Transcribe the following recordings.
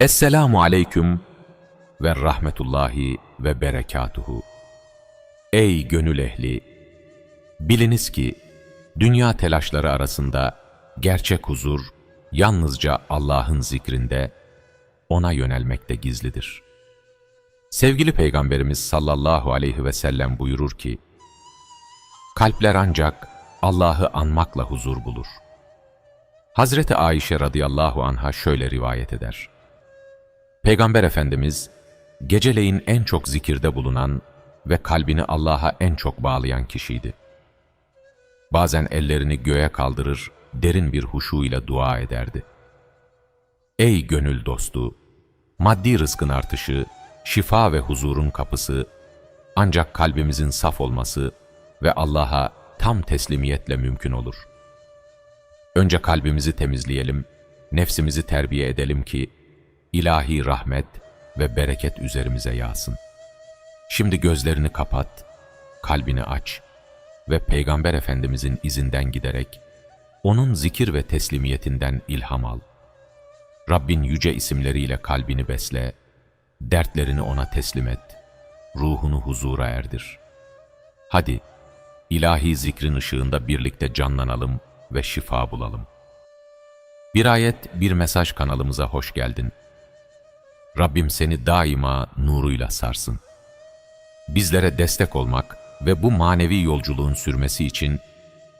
Esselamu aleyküm ve rahmetullahi ve berekatuhu. Ey gönül ehli! Biliniz ki dünya telaşları arasında gerçek huzur yalnızca Allah'ın zikrinde, ona yönelmekte gizlidir. Sevgili Peygamberimiz sallallahu aleyhi ve sellem buyurur ki, Kalpler ancak Allah'ı anmakla huzur bulur. Hazreti Ayşe radıyallahu anha şöyle rivayet eder. Peygamber Efendimiz, geceleyin en çok zikirde bulunan ve kalbini Allah'a en çok bağlayan kişiydi. Bazen ellerini göğe kaldırır, derin bir huşuyla dua ederdi. Ey gönül dostu! Maddi rızkın artışı, şifa ve huzurun kapısı, ancak kalbimizin saf olması ve Allah'a tam teslimiyetle mümkün olur. Önce kalbimizi temizleyelim, nefsimizi terbiye edelim ki, ilahi rahmet ve bereket üzerimize yağsın. Şimdi gözlerini kapat, kalbini aç ve Peygamber Efendimizin izinden giderek, onun zikir ve teslimiyetinden ilham al. Rabbin yüce isimleriyle kalbini besle, dertlerini ona teslim et, ruhunu huzura erdir. Hadi, ilahi zikrin ışığında birlikte canlanalım ve şifa bulalım. Bir ayet, bir mesaj kanalımıza hoş geldin. Rabbim seni daima nuruyla sarsın. Bizlere destek olmak ve bu manevi yolculuğun sürmesi için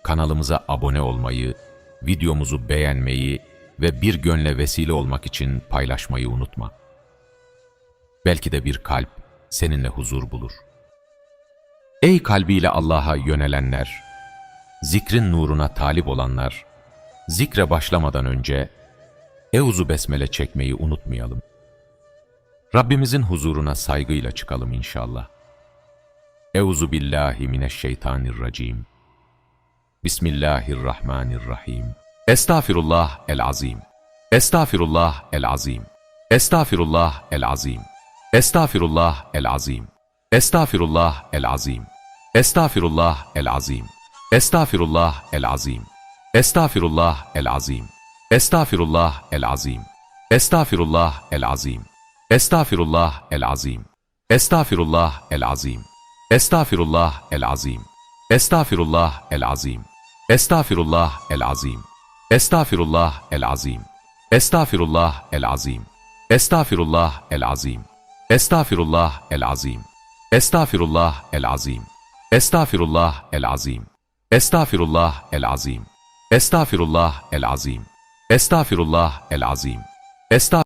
kanalımıza abone olmayı, videomuzu beğenmeyi ve bir gönle vesile olmak için paylaşmayı unutma. Belki de bir kalp seninle huzur bulur. Ey kalbiyle Allah'a yönelenler, zikrin nuruna talip olanlar, zikre başlamadan önce Euzu Besmele çekmeyi unutmayalım. Rabbimizin huzuruna saygıyla çıkalım inşallah. Euzu billahi mineşşeytanirracim. Bismillahirrahmanirrahim. Estağfirullah el azim. Estağfirullah el azim. Estağfirullah el azim. Estağfirullah el azim. Estağfirullah el azim. Estağfirullah el azim. Estağfirullah el azim. Estağfirullah el azim. Estağfirullah el azim. Estağfirullah el azim. Estağfirullah el azim. Estağfirullah el azim. Estağfirullah el azim. Estağfirullah el azim. Estağfirullah el azim. Estağfirullah el azim. Estağfirullah el azim. Estağfirullah el azim. Estağfirullah el azim. Estağfirullah el azim. Estağfirullah el azim. Estağfirullah el azim. Estağfirullah el azim. Estağfirullah el azim. Estağfirullah